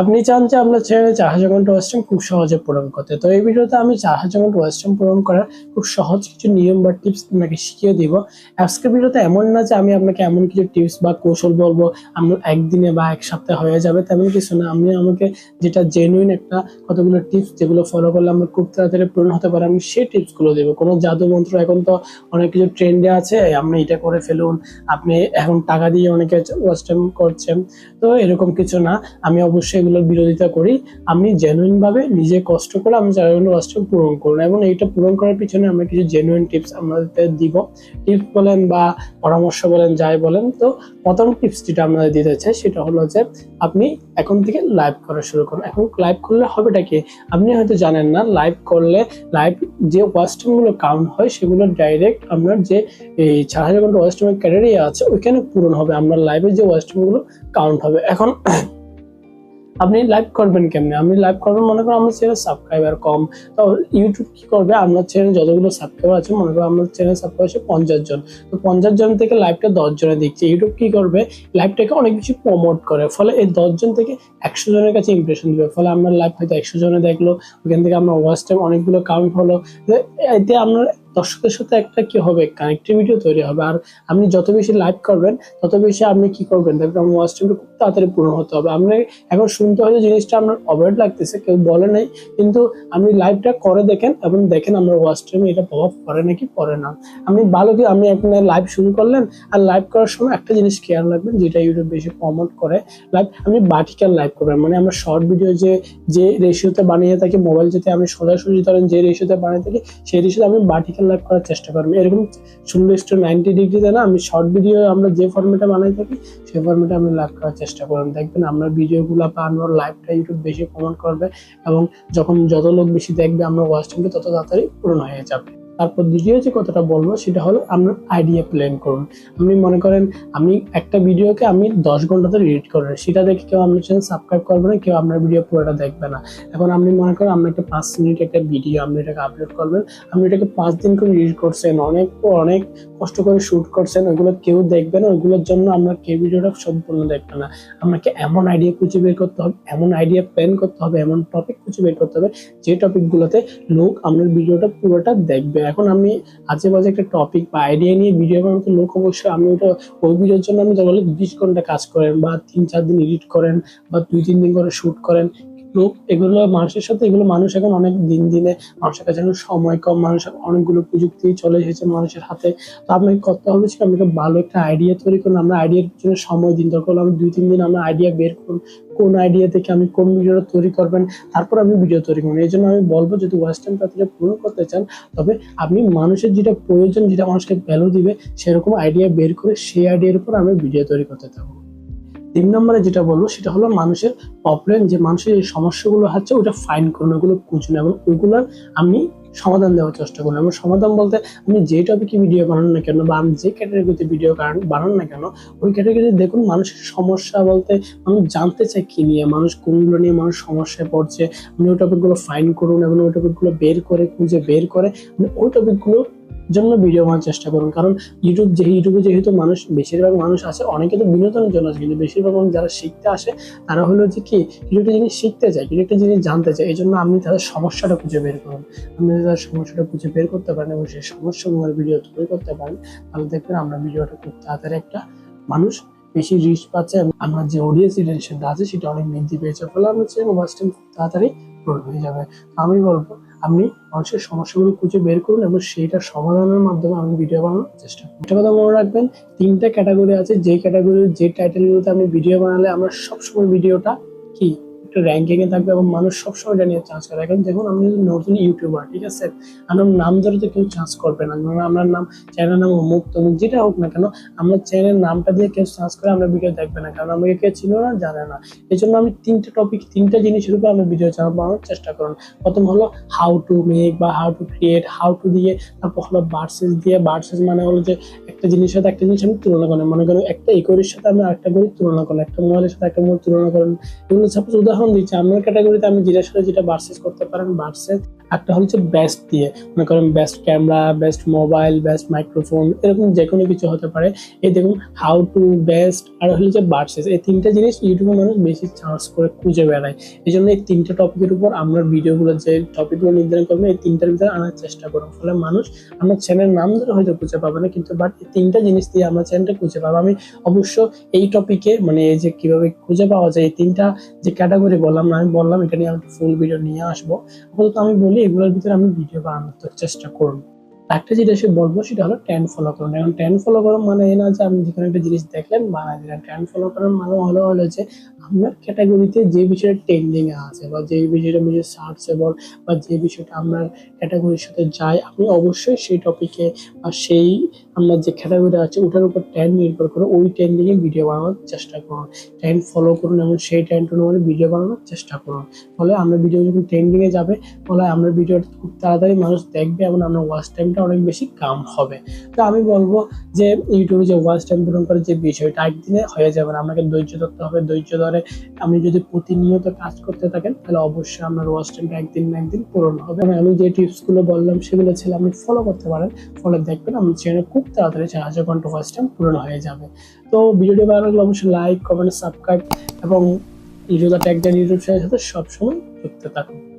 আপনি চান যে আপনার চ্যানেলে চার হাজার ঘণ্টা ওয়েস্টার্ন খুব সহজে পূরণ করতে। তো এই ভিডিওতে আমি চার হাজার ঘণ্টা ওয়েস্টার্ন পূরণ করার খুব সহজ কিছু নিয়ম বা টিপস আপনাকে শিখিয়ে দিব। আজকের ভিডিওতে এমন না যে আমি আপনাকে এমন কিছু টিপস বা কৌশল বলব আমরা একদিনে বা এক সপ্তাহে হয়ে যাবে, তেমন কিছু না। আমি আমাকে যেটা জেনুইন একটা কতগুলো টিপস যেগুলো ফলো করলে আমরা খুব তাড়াতাড়ি পূরণ হতে পারে, আমি সেই টিপসগুলো দেবো। কোনো জাদু মন্ত্র এখন তো অনেক কিছু ট্রেন্ডে আছে, আপনি এটা করে ফেলুন। আপনি এখন টাকা দিয়ে অনেকে ওয়েস্টার্ন করছেন, তো এরকম কিছু না। আমি অবশ্যই এগুলোর বিরোধিতা করি, আমি জেনুইন ভাবে নিজে কষ্ট করে আমি চারগুলো ওয়েস্টার্ন পূরণ করুন এবং এইটা পূরণ করার পিছনে আমরা কিছু জেনুইন টিপস আমাদের দিব। টিপস বলেন বা পরামর্শ বলেন, যাই বলেন। তো প্রথম টিপস যেটা আপনাদের দিতে চাই সেটা হলো যে, আপনি এখন থেকে লাইভ করা শুরু করুন। এখন লাইভ করলে হবেটা কি? আপনি হয়তো জানেন না লাইভ করলে লাইভ যে ওয়েস্টার্নগুলো কাউন্ট হয়, সেগুলো ডাইরেক্ট আপনার যে এই চার হাজার ঘণ্টা ওয়েস্টার্ন ক্যাটারিয়া আছে, ওইখানে পূরণ হবে। আপনার লাইভে যে ওয়েস্টার্নগুলো কাউন্ট হবে। এখন আপনি লাইভ করবেন কেমনে? আপনি লাইভ করবেন, মনে করেন আমার চ্যানেল সাবস্ক্রাইবার কম। তো ইউটিউব কি করবে? আপনার চ্যানেল যতগুলো সাবস্ক্রাইবার আছে, মনে করেন আপনার চ্যানেল সাবস্ক্রাইবার আছে পঞ্চাশ জন। তো পঞ্চাশ জন থেকে লাইভটা দশ জনে দেখছে। ইউটিউব কি করবে? লাইভটাকে অনেক বেশি প্রমোট করে। ফলে এই দশ জন থেকে একশো জনের কাছে ইমপ্রেশন দেবে। ফলে আপনার লাইভ হয়তো একশো জনে দেখল। ওখান থেকে আপনার ওয়াচ টাইম অনেকগুলো কাউন্ট হলো। এতে আপনার দর্শকের সাথে একটা কি হবে? কানেক্টিভিটিও তৈরি হবে। আর আপনি যত বেশি লাইভ করবেন, তত বেশি আপনি কি করবেন? দেখবেন আমার ওয়াচ টাইমটা খুব তাড়াতাড়ি পূরণ হতে হবে। আপনি এখন শুনতে হয়তো জিনিসটা আপনার অবার্ড লাগতেছে, কেউ বলে নাই, কিন্তু আপনি লাইভটা করে দেখেন এবং দেখেন আমরা ওয়াচ টাইমে এটা প্রভাব পড়ে নাকি পড়ে না। আপনি ভালো কি আপনি আপনার লাইভ শুরু করলেন, আর লাইভ করার সময় একটা জিনিস খেয়াল রাখবেন, যেটা ইউটিউব বেশি প্রমোট করে। লাইভ আপনি বাটিক্যাল লাইভ করবেন। মানে আমরা শর্ট ভিডিও যে যে রেশিওতে বানিয়ে থাকি মোবাইল যদি আমি সোজাসুজি ধরেন যে রেশিওতে বানিয়ে থাকি, সেই রেশিওতে আমি বাটিক্যাল লাইভ করার চেষ্টা করবেন এরকম শূন্য স্টোর নাইনটি ডিগ্রিতে না আমি শর্ট ভিডিও আমরা যে ফর্মেটে বানাই থাকি, সেই ফর্মেটে আপনি লাইভ করার চেষ্টা করবেন দেখবেন আপনার ভিডিওগুলো বা আমার লাইভটা ইউটিউব বেশি প্রমোট করবে এবং যখন যত লোক বেশি দেখবে, আমরা ওয়াচ তত তাড়াতাড়ি পূরণ হয়ে যাবে। তারপর দ্বিতীয় যে কথাটা বলব, সেটা হলো আপনার আইডিয়া প্ল্যান করুন। আপনি মনে করেন, আমি একটা ভিডিওকে আমি দশ ঘণ্টা ধরে এডিট করেন সেটা দেখে কেউ আপনার চ্যানেল সাবস্ক্রাইব করবে না, কেউ আপনার ভিডিও পুরোটা দেখবে না। এখন আপনি মনে করেন, আপনি একটা পাঁচ মিনিট একটা ভিডিও আপনি এটাকে আপলোড করবেন। আপনি এটাকে পাঁচ দিন করে এডিট করছেন, অনেক অনেক কষ্ট করে শুট করছেন ওগুলো কেউ দেখবে না ওগুলোর জন্য আমরা কেউ ভিডিওটা সম্পূর্ণ দেখবে না। আপনাকে এমন আইডিয়া খুঁজে বের করতে হবে, এমন আইডিয়া প্ল্যান করতে হবে, এমন টপিক খুঁজে বের করতে হবে, যে টপিকগুলোতে লোক আপনার ভিডিওটা পুরোটা দেখবে। এখন আমি আজকে বাজে একটা টপিক বা আইডিয়া নিয়ে ভিডিও বানাতে লোক অবশ্যই আমি ওটা ওই ভিডিওর জন্য আমি বলে বিশ ঘণ্টা কাজ করেন বা তিন চার দিন এডিট করেন বা দুই তিন দিন করে শ্যুট করেন। লোক এগুলো মানুষের সাথে, এগুলো মানুষ এখন অনেক দিন দিনে মানুষের কাছে এখন সময় কম, মানুষ অনেকগুলো প্রযুক্তি চলে এসেছে মানুষের হাতে। তো আপনাকে করতে হবে যে আপনাকে ভালো একটা আইডিয়া তৈরি করুন, আমরা আইডিয়ার জন্য সময় দিন, দরকার আমি দুই, তিন দিন আমরা আইডিয়া বের করুন, কোন আইডিয়া থেকে আমি কোন ভিডিওটা তৈরি করবেন, তারপর আমি ভিডিও তৈরি করুন এই জন্য আমি বলব, যদি ওয়েস্টার্ন তাড়াতাড়ি পূরণ করতে চান, তবে আপনি মানুষের যেটা প্রয়োজন, যেটা মানুষকে ভ্যালু দিবে, সেরকম আইডিয়া বের করে সেই আইডিয়ার উপর আমি ভিডিও তৈরি করতে থাকব। তিন নম্বরে যেটা বলব, সেটা হলো মানুষের প্রবলেম যে মানুষের যে সমস্যাগুলো হচ্ছে, ওটা ফাইন করুন, ওগুলো খুঁজুন এবং ওইগুলোর আমি সমাধান দেওয়ার চেষ্টা করুন। এবং সমাধান বলতে আমি যে টপিকে ভিডিও বানান না কেন বা আমি যে ক্যাটাগরিতে ভিডিও বানান না কেন, ওই ক্যাটাগরিতে দেখুন মানুষের সমস্যা বলতে মানুষ জানতে চায় কি নিয়ে, মানুষ কোনগুলো নিয়ে মানুষ সমস্যায় পড়ছে, আপনি ওই টপিকগুলো ফাইন করুন এবং ওই টপিকগুলো বের করে, খুঁজে বের করে ওই টপিকগুলো জন্য ভিডিও বানানোর চেষ্টা করুন কারণ ইউটিউব যে ইউটিউবে যেহেতু মানুষ বেশিরভাগ মানুষ আছে, অনেকে তো বিনোদনের জন্য আছে, কিন্তু বেশিরভাগ মানুষ যারা শিখতে আসে, তারা হলো যে কি, কিছু একটা জিনিস শিখতে চায়, কিছু একটা জিনিস জানতে চায় এই জন্য আপনি তাদের সমস্যাটা খুঁজে বের করুন। আপনি তাদের সমস্যাটা খুঁজে বের করতে পারেন এবং সেই সমস্যাগুলোর ভিডিও তৈরি করতে পারেন, তাহলে দেখবেন আমরা ভিডিওটা খুব তাড়াতাড়ি একটা মানুষ বেশি রিচ পাচ্ছে আমার যে অডিয়েন্স রিলেশনটা আছে, সেটা অনেক বৃদ্ধি পেয়েছে, ফলে আমরা চাই ওয়াচ টাইম তাড়াতাড়ি পূরণ হয়ে যাবে। আমি বলব আপনি মানুষের সমস্যাগুলো খুঁজে বের করুন এবং সেইটা সমাধানের মাধ্যমে আপনি ভিডিও বানানোর চেষ্টা করুন। একটা কথা মনে রাখবেন, তিনটা ক্যাটাগরি আছে। যে ক্যাটাগরির যে টাইটেলগুলোতে আপনি ভিডিও বানালে আমরা সবসময় ভিডিওটা একটা র্যাঙ্কিং এ থাকবে এবং মানুষ সবসময় এটা নিয়ে চান্স করে। এখন দেখুন, আমি যদি নতুন ইউটিউবার ঠিক আছে? আমার নাম ধরে তো কেউ চান্স করবে না। কারণ আমার নাম চ্যানেল নাম অমুক, তমুক, যেটা হোক না কেন, আমার চ্যানেলের নামটা দিয়ে কেউ চান্স করে আমরা ভিডিও দেখবে না। কারণ আমাকে কেউ চিনো না, জানে না। এই জন্য আমি তিনটা টপিক তিনটা জিনিসের উপর আমি ভিডিও বানানোর চেষ্টা করুন। প্রথম হলো হাউ টু মেক বা how to create how to দিয়ে, তারপর হলো বার্সেস দিয়ে। বার্সেস মানে হলো যে একটা জিনিসের সাথে একটা জিনিস আমি তুলনা করেন মনে করেন, একটা ইকোরির সাথে আমি আরেকটা করি তুলনা করেন একটা মোবাইলের সাথে একটা মোবাইল তুলনা করেন এগুলো সাপোজ উদাহরণ দিচ্ছি। আমার ক্যাটাগরিতে আমি জিজ্ঞাসা করে যেটা বার্সেস করতে পারেন বার্সেস একটা হচ্ছে বেস্ট দিয়ে। মনে করেন best camera best mobile best microphone এরকম যে কোনো কিছু হতে পারে। এই দেখুন হাউ টু বেস্ট আর হলো যে বার্সেস এই তিনটা জিনিস ইউটিউবে মানুষ বেশি সার্চ করে খুঁজে বেড়ায়। এই জন্য এই তিনটা টপিকের উপর আমরা ভিডিওগুলো যে টপিকগুলো নির্ধারণ করব, এই তিনটার ভিতরে আনার চেষ্টা করব। ফলে মানুষ, আমার চ্যানেল নাম ধরে হয়তো খুঁজে পাবে না, কিন্তু বাট এই তিনটা জিনিস দিয়ে আমার চ্যানেলটা খুঁজে পাবো। আমি অবশ্য এই টপিকে মানে এই যে কীভাবে খুঁজে পাওয়া যায়, এই তিনটা যে ক্যাটাগরি বললাম না, আমি বললাম এটা নিয়ে আমি ফুল ভিডিও নিয়ে আসব। আপাতত আমি বলি এগুলোর ভিতরে আমি ভিডিও বানানোর চেষ্টা করব। একটা যেটা সে বলব, সেটা হলো ট্রেন্ড ফলো করুন। এখন ট্রেন্ড ফলো করার মানে এই না যে আপনি যেখানে একটা জিনিস দেখলেন বানাই দিলেন। ট্রেন্ড ফলো করার মানে হলো হলো যে আপনার ক্যাটাগরিতে যে বিষয়টা ট্রেন্ডিং আছে বা যে বিষয়টা বেশি সার্চেবল বা যে বিষয়টা আপনার ক্যাটাগরির সাথে যায়, আপনি অবশ্যই সেই টপিকে বা সেই আপনার যে ক্যাটাগরি আছে, ওটার উপর ট্রেন্ড নির্ভর করে ওই ট্রেন্ডিং এ ভিডিও বানানোর চেষ্টা করুন। ট্রেন্ড ফলো করুন এবং সেই ট্রেন্ড অনুযায়ী ভিডিও বানানোর চেষ্টা করুন। ফলে আমরা ভিডিও যখন ট্রেন্ডিং এ যাবে, ফলে আমরা ভিডিও খুব তাড়াতাড়ি মানুষ দেখবে এবং আমরা ওয়াচ টাইমটা অনেক বেশি কাম হবে। তো আমি বলব যে ইউটিউবে যে ওয়াচ টাইম পূরণ করার যে বিষয়টা একদিনে হয়ে যাবে না। আপনাকে ধৈর্য ধরতে হবে। ধৈর্য ধরে আপনি যদি প্রতিনিয়ত কাজ করতে থাকেন, তাহলে অবশ্যই আপনার ওয়াচ টাইমটা একদিন না একদিন পূরণ হবে। আমি যে টিপসগুলো বললাম, সেগুলো ছিল আপনি ফলো করতে পারেন। ফলে দেখবেন আপনার চ্যানেল খুব তাড়াতাড়ি চার হাজার ঘণ্টা ওয়াচ টাইম পূরণ হয়ে যাবে। তো ভিডিওটি ভালো লাগলে অবশ্যই লাইক কমেন্ট সাবস্ক্রাইব এবং ভিডিওটা ট্যাগ দেন ইউটিউব চ্যানেলের সাথে সবসময় যুক্ত থাকুন।